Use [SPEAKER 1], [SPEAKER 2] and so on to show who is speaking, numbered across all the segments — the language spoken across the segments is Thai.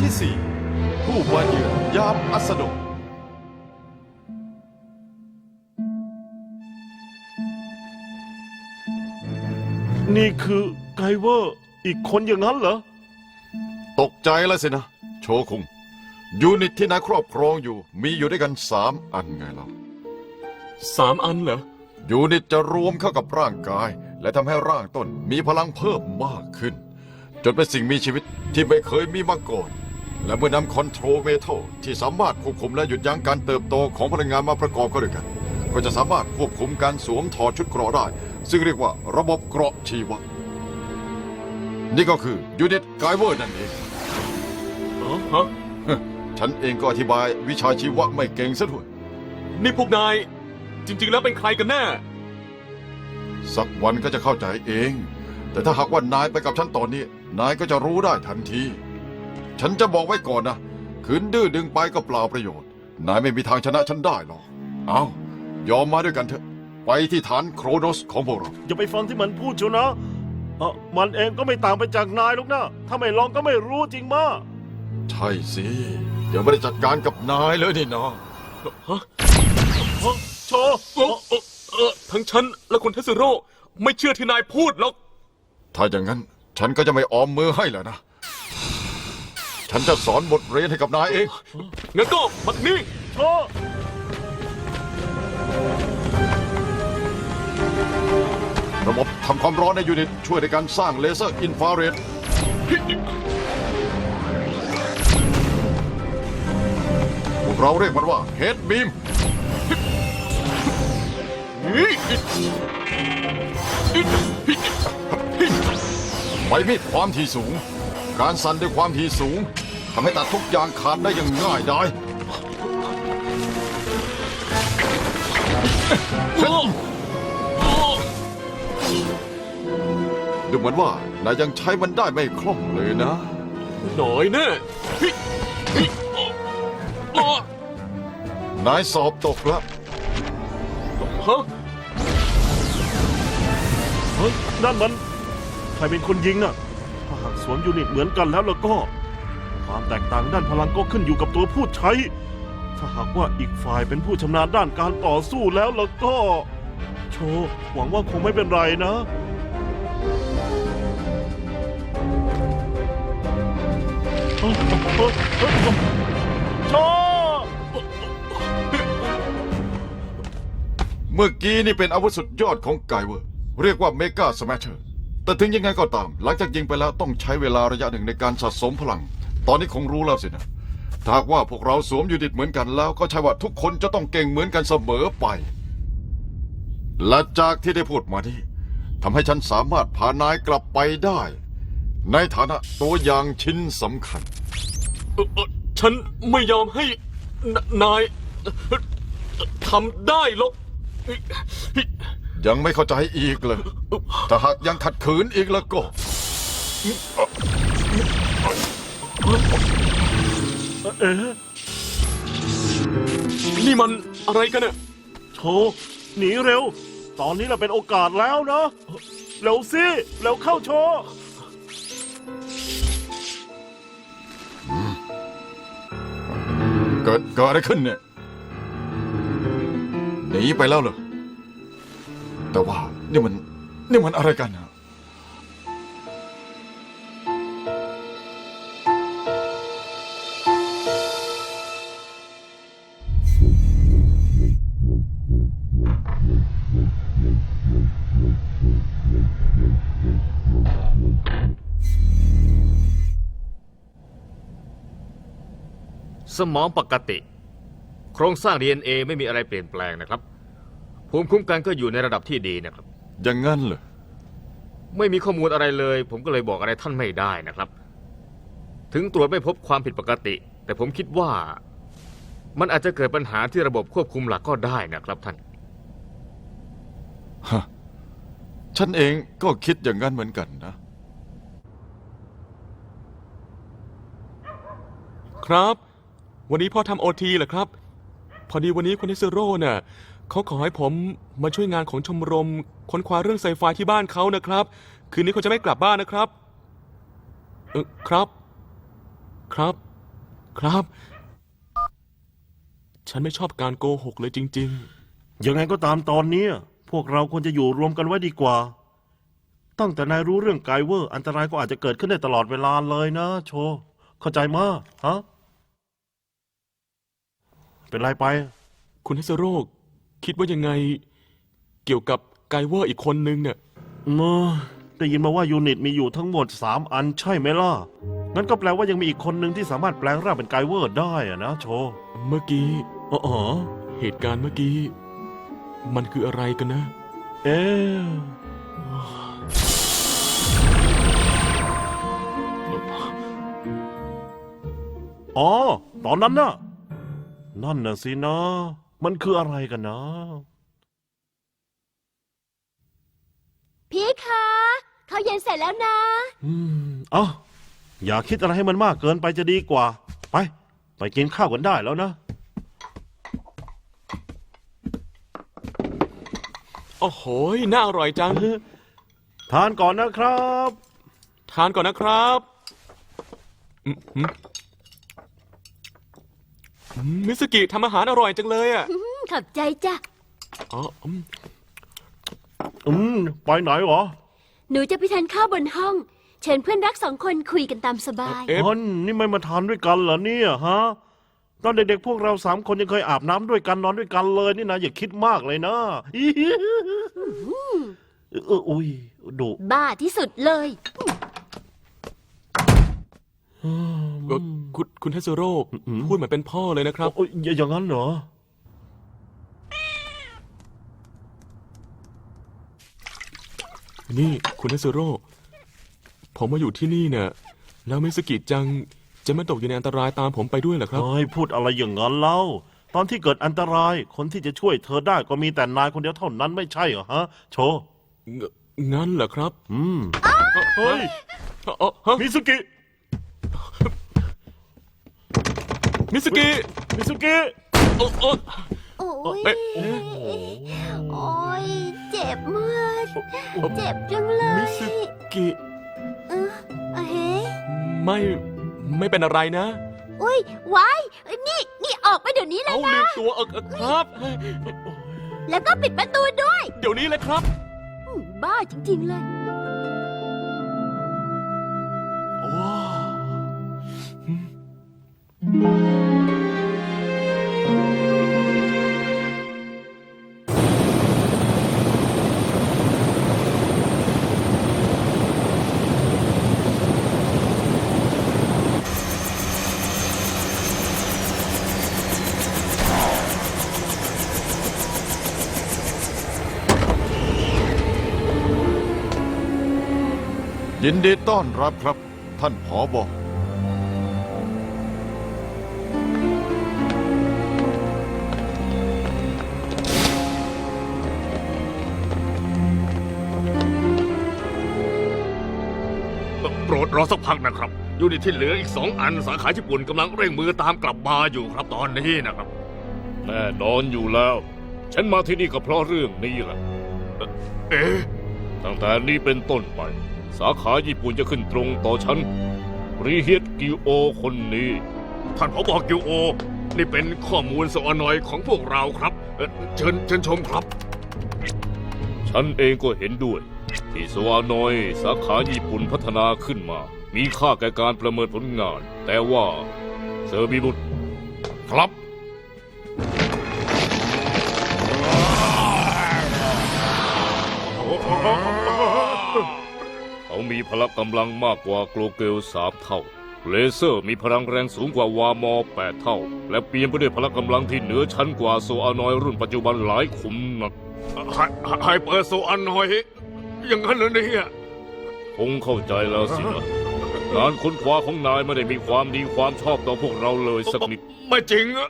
[SPEAKER 1] ที่สี่ผู้มาเยือนยามอัสดง
[SPEAKER 2] นี่คือไกเวอร์อีกคนอย่างนั้นเหรอ
[SPEAKER 1] ตกใจแล้วสินะ โชคุง ยูนิตที่นายครอบครองอยู่มีอยู่ด้วยกันสามอันไงล่ะ
[SPEAKER 3] สามอันเหรอ
[SPEAKER 1] ยูนิตจะรวมเข้ากับร่างกาย และทำให้ร่างต้นมีพลังเพิ่มมากขึ้น จนเป็นสิ่งมีชีวิตที่ไม่เคยมีมาก่อน และเมื่อนำคอนโทรลเมทัลที่สามารถควบคุมและหยุดยั้งการเติบโตของพลังงานมาประกอบเข้าด้วยกัน ก็จะสามารถควบคุมการสวมถอดชุดเกราะได้ ซึ่งเรียกว่าระบบเกราะชีวะ นี่ก็คือยูนิตไกเวอร์นั่นเอง
[SPEAKER 3] อ๋อฮะ
[SPEAKER 1] ฉันเองก็อธิบายวิชาชีวะไม่เก่งซะด้วย
[SPEAKER 3] นี่พวกนาย จริง ๆ แล้วเป็นใครกันแน่
[SPEAKER 1] สักวันก็จะเข้าใจเอง แต่ถ้าหากว่านายไปกับฉันตอนนี้ นายก็จะรู้ได้ทันที ฉันจะบอกไว้ก่อนนะขืนดื้อดึงไปก็เปล่าประโยชน์ นายไม่มีทางชนะฉันได้หรอก เอายอมมาด้วยกันเถอะ ไปที่ฐานโครโนสของพวกเรา
[SPEAKER 2] อย่าไปฟังที่มันพูดเชียวนะเออมันเองก็ไม่ต่างไปจากนายหรอกนะ ถ้าไม่ลองก็ไม่รู้จริงมา
[SPEAKER 1] ใช่สิยังไม่ได้จัดการกับนายเลยนี่น้อง
[SPEAKER 3] ฮะ
[SPEAKER 2] เฮ้ยโชว์
[SPEAKER 3] เออเออเออทั้งฉันและคุณเทสโร่ไม่เชื่อที่นายพูดหรอก
[SPEAKER 1] ถ้าอย่างนั้น ฉันก็จะไม่ออมมือให้แล้วนะ ฉันจะสอนบทเรียนให้กับนายเอง
[SPEAKER 3] งั้นก็บัดนี้
[SPEAKER 2] โชว์
[SPEAKER 1] ระบบทำความร้อนในยูนิต ช่วยในการสร้างเลเซอร์อินฟราเรดพวกเราเรียกมันว่าเฮดบีมไฟมีดความถี่สูง การสั่นด้วยความถี่สูงทำให้ตัดทุกอย่างขาดได้อย่างง่ายดายดูเหมือนว่านายยังใช้มันได้ไม่คล่องเลยนะ
[SPEAKER 3] หน่อยแน่เฮ้ยเฮ้ยอ๋อนา
[SPEAKER 1] ยสอบตกแล้ว
[SPEAKER 3] ฮะ
[SPEAKER 2] เฮ้ยนั่นมัน ใครเป็นคนยิงน่ะ ถ้าหากสวมยูนิตเหมือนกันแล้วแล้วก็ ความแตกต่างด้านพลังก็ขึ้นอยู่กับตัวผู้ใช้ ถ้าหากว่าอีกฝ่ายเป็นผู้ชำนาญด้านการต่อสู้แล้วแล้วก็ โชว์หวังว่าคงไม่เป็นไรนะ โชว์
[SPEAKER 1] เมื่อกี้นี่เป็นอาวุธสุดยอดของไกเวอร์ เรียกว่าเมกาสแมชเชอร์ แต่ถึงยังไงก็ตาม หลังจากยิงไปแล้วต้องใช้เวลาระยะหนึ่งในการสะสมพลัง ตอนนี้คงรู้แล้วสินะถ้าว่าพวกเราสวมยูนิตเหมือนกันแล้ว ก็ใช่ว่าทุกคนจะต้องเก่งเหมือนกันเสมอไป และจากที่ได้พูดมานี้ทำให้ฉันสามารถพานายกลับไปได้ ในฐานะตัวอย่างชิ้นสำคัญ
[SPEAKER 3] เอ่อเอ่อฉันไม่ยอมให้นนายทำได้หรอก ยเฮ้ย
[SPEAKER 1] ยังไม่เข้าใจอีกเลยถ้าหากยังขัดขืนอีกแล้วก็
[SPEAKER 2] เอ๊ะ
[SPEAKER 3] นี่มันอะไรกันเนี่ย
[SPEAKER 2] โชว์หนีเร็ว ตอนนี้เราเป็นโอกาสแล้วนะเร็วสิเร็วเข้าโชว์
[SPEAKER 1] เกิดเกิดอะไรขึ้นเนี่ยหนีไปแล้วเหรอ แต่ว่านี่มันนี่มันอะไรกันอะ
[SPEAKER 4] สมองปกติ โครงสร้าง DNA ไม่มีอะไรเปลี่ยนแปลงนะครับ ภูมิคุ้มกันก็อยู่ในระดับที่ดีนะครับ
[SPEAKER 1] อย่างงั้นเหรอ
[SPEAKER 4] ไม่มีข้อมูลอะไรเลย ผมก็เลยบอกอะไรท่านไม่ได้นะครับ ถึงตรวจไม่พบความผิดปกติ แต่ผมคิดว่า มันอาจจะเกิดปัญหาที่ระบบควบคุมหลักก็ได้นะครับท่าน
[SPEAKER 1] ฮะ ฉันเองก็คิดอย่างนั้นเหมือนกันนะ
[SPEAKER 3] ครับ วันนี้พ่อทำโอทีเหรอครับ พอดีวันนี้คุณเทสโร่น่ะ เขาขอให้ผมมาช่วยงานของชมรมค้นคว้าเรื่องไซไฟที่บ้านเขานะครับ คืนนี้เขาจะไม่กลับบ้านนะครับเออครับ ครับ ครับ ฉันไม่ชอบการโกหกเลยจริง
[SPEAKER 2] ยังไงก็ตามตอนเนี้ยพวกเราควรจะอยู่รวมกันไว้ดีกว่า ตั้งแต่นายรู้เรื่องไกเวอร์ อันตรายก็อาจจะเกิดขึ้นได้ตลอดเวลาเลยนะ โชว์เข้าใจมาฮะ เป็นไรไป
[SPEAKER 3] ๆ คุณเฮสโร่ คิดว่ายังไงเกี่ยวกับไกเวอร์อีกคนนึงเนี่ย
[SPEAKER 2] เนอะได้ยินมาว่ายูนิตมีอยู่ทั้งหมดสามอันใช่ไหมล่ะ งั้นก็แปลว่ายังมีอีกคนหนึ่งที่สามารถแปลงร่างเป็นไกเวอร์ได้อะนะโชว์
[SPEAKER 3] เมื่อกี้
[SPEAKER 2] อ๋อ
[SPEAKER 3] เหตุการณ์เมื่อกี้ มันคืออะไรกันนะ
[SPEAKER 2] เอ๊ะอ๋อ ตอนนั้นน่ะ นั่นน่ะสินะ มันคืออะไรกันนะ
[SPEAKER 5] พี่คะข้าวเย็นเสร็จแล้วนะ
[SPEAKER 2] อืม เอ้าอย่าคิดอะไรให้มันมากเกินไปจะดีกว่า ไป ไปกินข้าวกันได้แล้วนะ
[SPEAKER 3] โอ้โหน่าอร่อยจัง
[SPEAKER 2] ทานก่อนนะครับ
[SPEAKER 3] ทานก่อนนะครับอืมอืมอื มมิสกิทำอาหารอร่อยจังเลยอะ
[SPEAKER 5] อืมขอบใจจ้ะ
[SPEAKER 3] อ๋ออืม
[SPEAKER 2] อืม ไปไหนเหรอ
[SPEAKER 5] หนูจะไปทานข้าวบนห้อง เชิญเพื่อนรักสองคนคุยกันตามสบาย
[SPEAKER 3] เอ๊ะ
[SPEAKER 2] อ๋อนี่ไม่มาทานด้วยกันเหรอเนี่ยฮะ ตอนเด็กๆพวกเราสามคนยังเคยอาบน้ำด้วยกันนอนด้วยกันเลยนี่นะอย่าคิดมากเลยนะอีเอออุ้ยดุ
[SPEAKER 5] บ้าที่สุดเลย
[SPEAKER 3] เอ่อคุณคุณเทสโร่พูดเหมือนเป็นพ่อเลยนะครับ
[SPEAKER 2] โอ้ยอย่าอย่างนั้นเหรอ
[SPEAKER 3] นี่คุณเทสโร่ผมมาอยู่ที่นี่เนี่ยแล้วมิสกิจังจะไม่ตกอยู่ในอันตรายตามผมไปด้วยเหรอครับ
[SPEAKER 2] เฮ้ยพูดอะไรอย่างนั้นเล่า ตอนที่เกิดอันตรายคนที่จะช่วยเธอได้ก็มีแต่นายคนเดียวเท่านั้นไม่ใช่เหรอฮะ โชว์
[SPEAKER 3] งงั้นเหรอครับ
[SPEAKER 2] อืม เฮ้ย
[SPEAKER 3] เอ่อฮะ
[SPEAKER 2] มิสุกิ
[SPEAKER 3] มิสกิ
[SPEAKER 2] มิสุกิ
[SPEAKER 3] เอ่อเอ่อ
[SPEAKER 5] โอ้ย
[SPEAKER 3] เอ๊ะ
[SPEAKER 5] โอ้ยเจ็บมากเจ็บจังเล
[SPEAKER 3] มิ
[SPEAKER 5] ย
[SPEAKER 3] สกิ
[SPEAKER 5] เออเฮ้ย
[SPEAKER 3] ไม่ไม่เป็นอะไรนะ
[SPEAKER 5] อุ้ยไว้ายนี่นี่ออกไปเดี๋ยวนี้เล
[SPEAKER 3] เอา
[SPEAKER 5] ยนะ
[SPEAKER 3] ลืมตัวเออเออครับ
[SPEAKER 5] แล้วก็ปิดประตูด้วย
[SPEAKER 3] เดี๋ยวนี้เลยครับ
[SPEAKER 5] อืมบ้าจริง ๆ เลย
[SPEAKER 1] ยินดีต้อนรับครับ ท่านผอบอ
[SPEAKER 4] โปรดรอสักพักนะครับ ยูนิตที่เหลืออีกสองอันสาขาญี่ปุ่นกำลังเร่งมือตามกลับมาอยู่ครับตอนนี้นะครับ
[SPEAKER 6] แน่นอนอยู่แล้ว ฉันมาที่นี่ก็เพราะเรื่องนี้แหละ
[SPEAKER 4] เอ๊ะ
[SPEAKER 6] ตั้งแต่นี้เป็นต้นไป สาขาญี่ปุ่นจะขึ้นตรงต่อฉัน รีเฮียตกิโอคนนี้
[SPEAKER 4] ท่านผบกิวโอ นี่เป็นข้อมูลสอนอยของพวกเราครับเอ่อเชิญเชิญชมครับ
[SPEAKER 6] ฉันเองก็เห็นด้วย ที่สวานอยสาขาญี่ปุ่นพัฒนาขึ้นมา มีค่าแก่การประเมินผลงาน แต่ว่าเซอร์บิบุตร
[SPEAKER 4] ครับ
[SPEAKER 6] เขามีพละกำลังมากกว่าโกลเกลสามเท่า เลเซอร์มีพลังแรงสูงกว่าวามอแปดเท่า และเปลี่ยนไปด้วยพละกำลังที่เหนือชั้นกว่าโซอานอยรุ่นปัจจุบันหลายขุมนัก
[SPEAKER 4] ไฮไฮเปอร์โซอันอย อย่างนั้นเหรอเนี่ย
[SPEAKER 6] คงเข้าใจแล้วสินะงานค้นคว้าของนายไม่ได้มีความดีความชอบต่อพวกเราเลยสักนิด
[SPEAKER 4] ไม่จริงอะ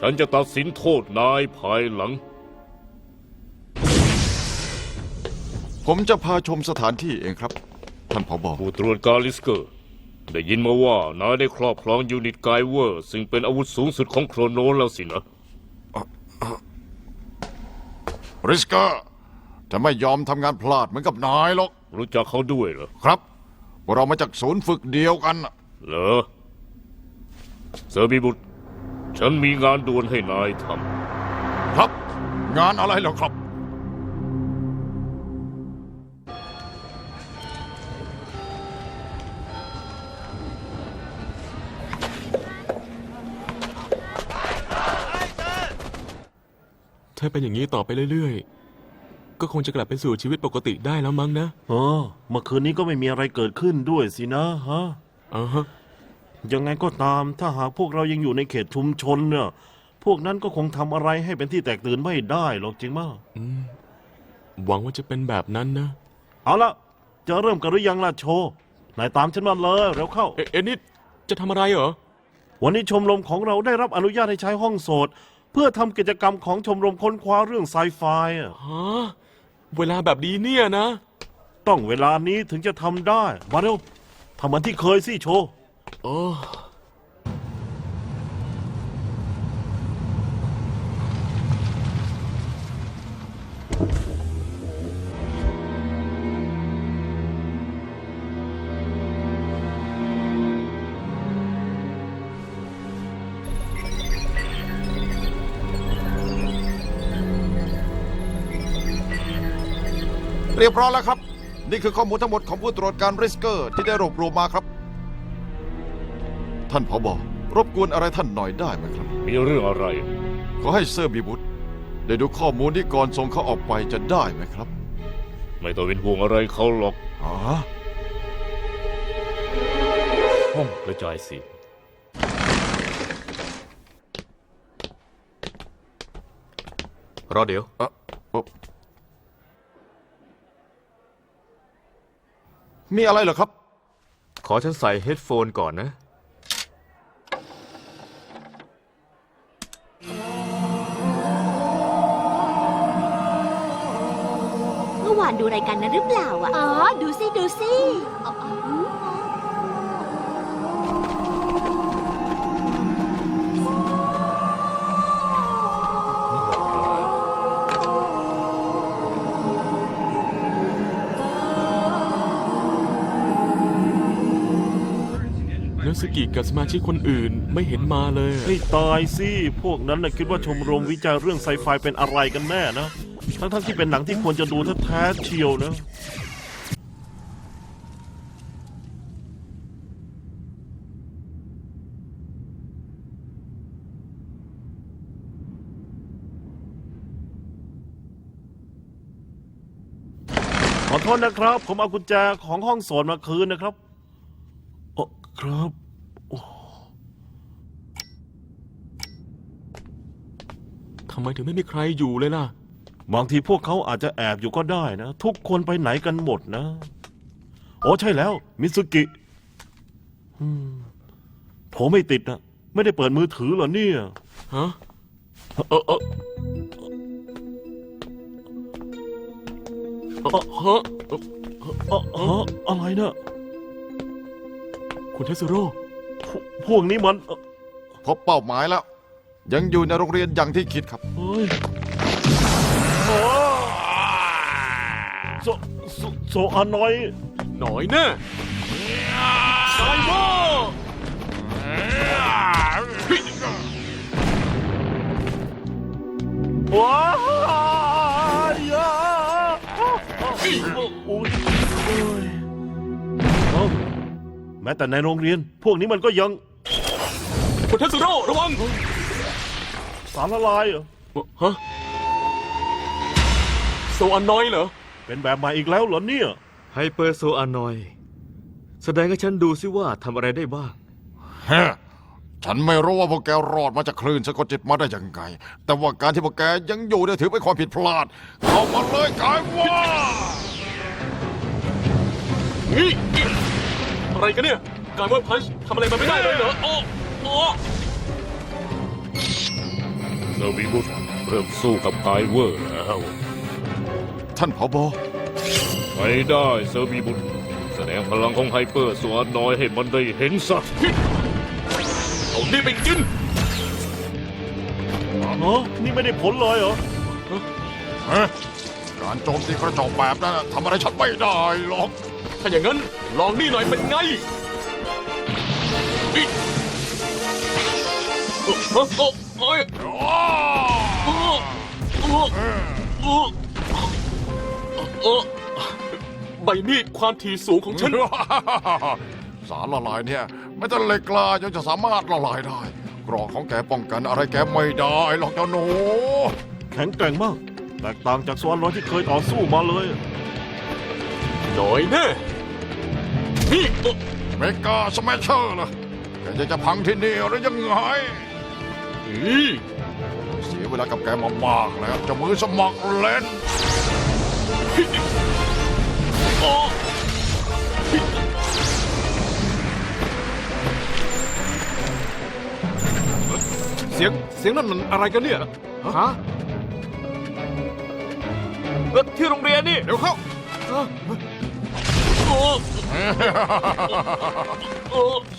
[SPEAKER 6] ฉันจะตัดสินโทษนายภายหลัง
[SPEAKER 1] ผมจะพาชมสถานที่เองครับ ท่านผอบอ
[SPEAKER 6] ผู้ตรวจการลิสเกอร์ ได้ยินมาว่านายได้ครอบครองยูนิตไกเวอร์ ซึ่งเป็นอาวุธสูงสุดของโครโนนแล้วสินะ
[SPEAKER 1] ริสเกอร์ จะไม่ยอมทำงานพลาดเหมือนกับนายหรอก
[SPEAKER 6] รู้จักเขาด้วยเหรอ
[SPEAKER 1] ครับพวกเรามาจากศูนย์ฝึกเดียวกันน่ะ
[SPEAKER 6] เหรอเซอร์บีบุตร ฉันมีงานด่วนให้นายท
[SPEAKER 1] ครับ งานอะไรเหรอครับ
[SPEAKER 3] ถ้าเป็นอย่างนี้ต่อไปเรื่อยๆ ก็คงจะกลับไปสู่ชีวิตปกติได้แล้วมั้งนะ
[SPEAKER 2] เออเมื่อคืนนี้ก็ไม่มีอะไรเกิดขึ้นด้วยสินะฮะ
[SPEAKER 3] อ่าฮะ
[SPEAKER 2] ยังไงก็ตามถ้าหากพวกเรายังอยู่ในเขตชุมชนเนี่ย พวกนั้นก็คงทำอะไรให้เป็นที่แตกตื่นไม่ได้หรอกจริงมาก
[SPEAKER 3] หวังว่าจะเป็นแบบนั้นนะ
[SPEAKER 2] เอาละจะเริ่มกันหรือยังล่ะโชว์นายตามฉันมาเลยเร็วเข้า
[SPEAKER 3] เอ๊ะเอ็นนี่จะทำอะไรเหรอ
[SPEAKER 2] วันนี้ชมรมของเราได้รับอนุญาตให้ใช้ห้องโสด เพื่อทำกิจกรรมของชมรมค้นคว้าเรื่องไซไฟอะ
[SPEAKER 3] ฮะ เวลาแบบนี้เนี่ยนะ
[SPEAKER 2] ต้องเวลานี้ถึงจะทำได้ มาเร็วทำเหมือนที่เคยสิโชว์
[SPEAKER 3] โอ้
[SPEAKER 1] เรียบร้อยแล้วครับ นี่คือข้อมูลทั้งหมดของผู้ตรวจการริสเกอร์ที่ได้รวบรวมมาครับ ท่านผบรบกวนอะไรท่านหน่อยได้ไหมครับำ
[SPEAKER 6] มีเรื่องอะไร
[SPEAKER 1] ขอให้เซอร์บีบุตรได้ดูข้อมูลที่ก่อนส่งเขาออกไปจะได้ไหมครับ
[SPEAKER 6] ไม่ต้องเป็นห่วงอะไรเขาหรอก
[SPEAKER 1] อ๋อ
[SPEAKER 6] ห้องกระจายเสียง
[SPEAKER 4] รอเดี๋ยว
[SPEAKER 1] เอ่อเอ่อ มีอะไรเหรอครับ
[SPEAKER 4] ขอฉันใส่เฮดโฟนก่อนนะ
[SPEAKER 5] เมื่อวานดูรายการนั้นหรือเปล่าอะ อ๋อ ดูสิ ดูสิอ๋ออ๋อ
[SPEAKER 3] นักสกิกับสมาชิกคนอื่นไม่เห็นมาเลย
[SPEAKER 2] ให้ตายสิ พวกนั้นนะคิดว่าชมรมวิจัยเรื่องไซไฟเป็นอะไรกันแน่นะ ทั้งๆที่เป็นหนังที่ควรจะดูแท้ๆเชียวนะ ขอโทษนะครับ ผมเอากุญแจของห้องโสดมาคืนนะครับ ครับ
[SPEAKER 3] ทำไมถึงไม่มีใครอยู่เลยล่ะ
[SPEAKER 2] บางทีพวกเขาอาจจะแอบอยู่ก็ได้นะ ทุกคนไปไหนกันหมดนะ โอ้ใช่แล้ว มิสุกิอืมผมไม่ติดนะไม่ได้เปิดมือถือเหรอเนี่ย
[SPEAKER 3] ฮะ เออเออเออฮะเอ่อ
[SPEAKER 2] เอ่อฮะอะไรนะ
[SPEAKER 3] คุณเทสโร่
[SPEAKER 2] พวพวกนี้มันเอ่อ
[SPEAKER 1] พบเป้าหมายแล้ว ยังอยู่ในโรงเรียนอย่างที่คิดครับ
[SPEAKER 2] เฮ้ยโอ้โซโซโซอานอย
[SPEAKER 3] หน่อยแน่ไซเบอร์
[SPEAKER 2] ว้ายยาโอ้ย ม้แต่ในโรงเรียน พวกนี้มันก็ยัง
[SPEAKER 3] คุณเทสโร่ระวัง
[SPEAKER 2] สารละลายเหรอ
[SPEAKER 3] ฮะโซอันน้อยเหรอ
[SPEAKER 2] เป็นแบบใหม่อีกแล้วเหรอเนี่ย
[SPEAKER 4] ไฮเปอร์โซอานอยแสดงให้ฉันดูซิว่าทำอะไรได้บ้าง
[SPEAKER 1] ฮะฉันไม่รู้ว่าพวกแกรอดมาจากคลื่นสะกดจิตมาได้ยังไง แต่ว่าการที่พวกแกยังอยู่เนี่ยถือเป็นความผิดพลาด เข้ามาเลยกายว่า
[SPEAKER 3] นี่ อะไรกันเนี่ย การเวิร์พันช์ทำอะไรมาไม่ได้เลยเหรอ โอ้โอ้
[SPEAKER 6] เซอร์บีบุตรเริ่มสู้กับไกเวอร์แล้ว
[SPEAKER 1] ท่านผบ
[SPEAKER 6] ไปได้เซอร์บีบุตรแสดงพลังของไฮเปอร์ส่วนน้อยให้มันได้เห็นสัก
[SPEAKER 3] เอานี่ไปกิน
[SPEAKER 2] เนาะนี่ไม่ได้ผลเลยเหรอ
[SPEAKER 1] ฮะการโจมตีกระจอกแบบนั้นน่ะทำอะไรฉันไม่ได้หรอก
[SPEAKER 3] ถ้าอย่างนั้นลองนี่หน่อยเป็นไงนี่โอ้โอ้โอ้ยโอ้โอ้โอ้โอ้ใบมีดความถี่สูงของฉัน
[SPEAKER 1] สารละลายเนี่ยไม่ต้องเหล็กกล้ายังจะสามารถละลายได้กรอกของแกป้องกันอะไรแกไม่ได้หรอกเจ้าหนู
[SPEAKER 2] แข็งแกร่งมาก แตกต่างจากสวรรค์ที่เคยต่อสู้มาเลย
[SPEAKER 3] หน่อยแน่นี่โอ้
[SPEAKER 1] เมกาสแมชเชอร์ล่ะแกจะจะพังที่นี่หรือยังไง
[SPEAKER 3] อี
[SPEAKER 1] เสียเวลากับแกมามากแล้วเจะมือสมัครเล่น
[SPEAKER 3] โอ้
[SPEAKER 7] เสียงเสียงนั่นมันอะไรกันเนี่ย
[SPEAKER 4] ฮะเอ้อที่โรงเรียนนี่
[SPEAKER 1] เดี๋ยวเข้า
[SPEAKER 3] โอ้โอ้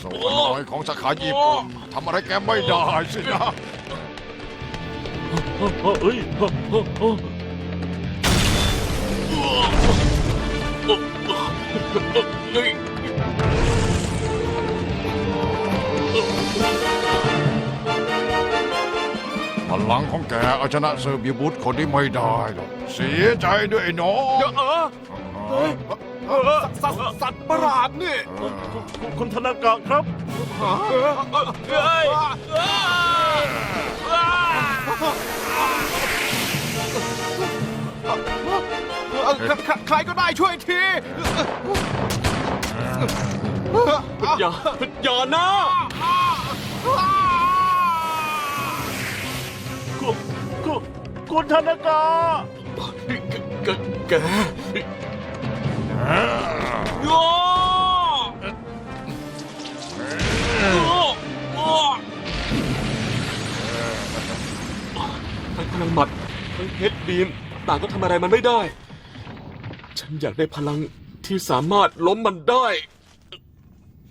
[SPEAKER 1] สวรรค์น้อยของสาขาญี่ปุ่นทำอะไรแกไม่ได้สินะ
[SPEAKER 2] เฮ้ย
[SPEAKER 1] พลังของแกเอาชนะเซอร์เบียบุตคนที่ไม่ได้หรอกเสียใจด้วยไอ้น้อง
[SPEAKER 7] เออ สัตว์สัตว์ประหลาดนี่
[SPEAKER 2] คุณคุณธนากะครับ
[SPEAKER 7] เออเฮ้ยใครก็ได้ช่วยที
[SPEAKER 3] อย่าอย่านะ
[SPEAKER 2] คุณคุณคุณธนากะ
[SPEAKER 3] แกแก โอ้โอ้ทั้งพลังหมัดทั้งเฮดบีมต่างก็ทำอะไรมันไม่ได้ ฉันอยากได้พลังที่สามารถล้มมันได้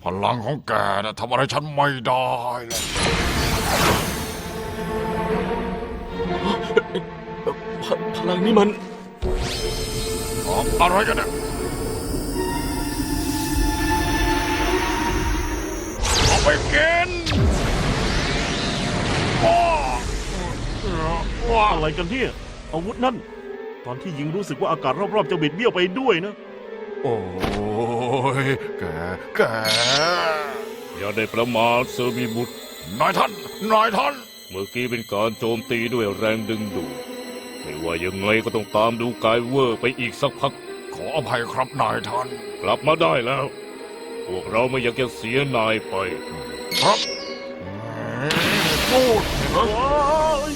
[SPEAKER 1] พลังของแกนะทำอะไรฉันไม่ได้เลย
[SPEAKER 3] พพลังนี่มัน
[SPEAKER 1] อะไรกันเนี่ย ไปกินว้าว้า
[SPEAKER 2] อะไรกันเนี่ยอาวุธนั่น ตอนที่ยิงรู้สึกว่าอากาศรอบๆจะบิดเบี้ยวไปด้วยนะ
[SPEAKER 1] โอ้ยแกแก
[SPEAKER 6] อย่าได้ประมาทเซอร์บีบุตร
[SPEAKER 1] นายท่านนายท่าน
[SPEAKER 6] เมื่อกี้เป็นการโจมตีด้วยแรงดึงดูดไม่ว่ายังไงก็ต้องตามดูกายเวอร์ไปอีกสักพัก
[SPEAKER 1] ขออภัยครับนายท่าน
[SPEAKER 6] กลับมาได้แล้วพ วกเราไม่อยากจะเสียนายไป
[SPEAKER 1] ครับพูด
[SPEAKER 2] ว้าย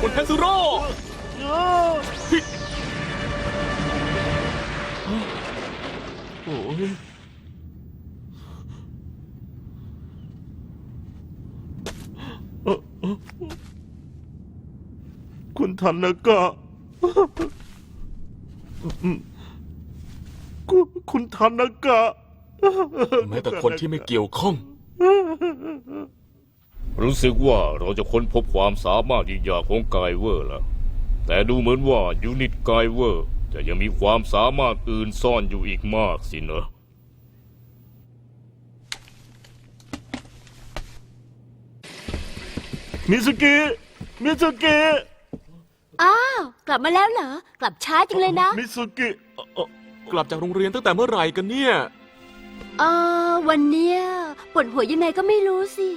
[SPEAKER 3] คุณเทสโร่
[SPEAKER 2] โอ้ยเอ่อเอ่อคุณธนากะอืม คุณคุณธนากะ
[SPEAKER 3] แม้แต่คนที่ไม่เกี่ยวข้อง
[SPEAKER 6] รู้สึกว่าเราจะค้นพบความสามารถอีกอย่างของกายเวอร์แล้วแต่ดูเหมือนว่ายูนิตกายเวอร์ จะยังมีความสามารถอื่นซ่อนอยู่อีกมากสินะ
[SPEAKER 2] มิสุกิมิสุกิ
[SPEAKER 5] อ้าว กลับมาแล้วเหรอ กลับช้าจังเลยนะ
[SPEAKER 2] มิสุกิเอ่อเอ่อ ก
[SPEAKER 3] ลับจากโรงเรียนตั้งแต่เมื่อไหร่กันเนี่ย
[SPEAKER 5] เออวันเนี้ยปวดหัวยังไงก็ไม่รู้สิ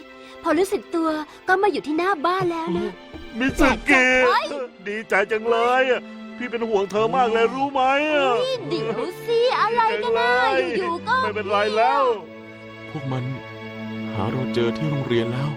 [SPEAKER 5] พอรู้สึกตัวก็มาอยู่ที่หน้าบ้านแล้วนะ
[SPEAKER 2] มิสุกิ
[SPEAKER 5] เฮ้ย
[SPEAKER 2] ดีใจจังเลยอะพี่เป็นห่วงเธอมากเลยรู้ไหมอะ
[SPEAKER 5] นี่เดี๋ยวสิอะไรกันนะอยู่ๆก็
[SPEAKER 2] ไม่เป็นไรแล้ว
[SPEAKER 3] พวกมัน หาเราเจอที่โรงเรียนแล้ว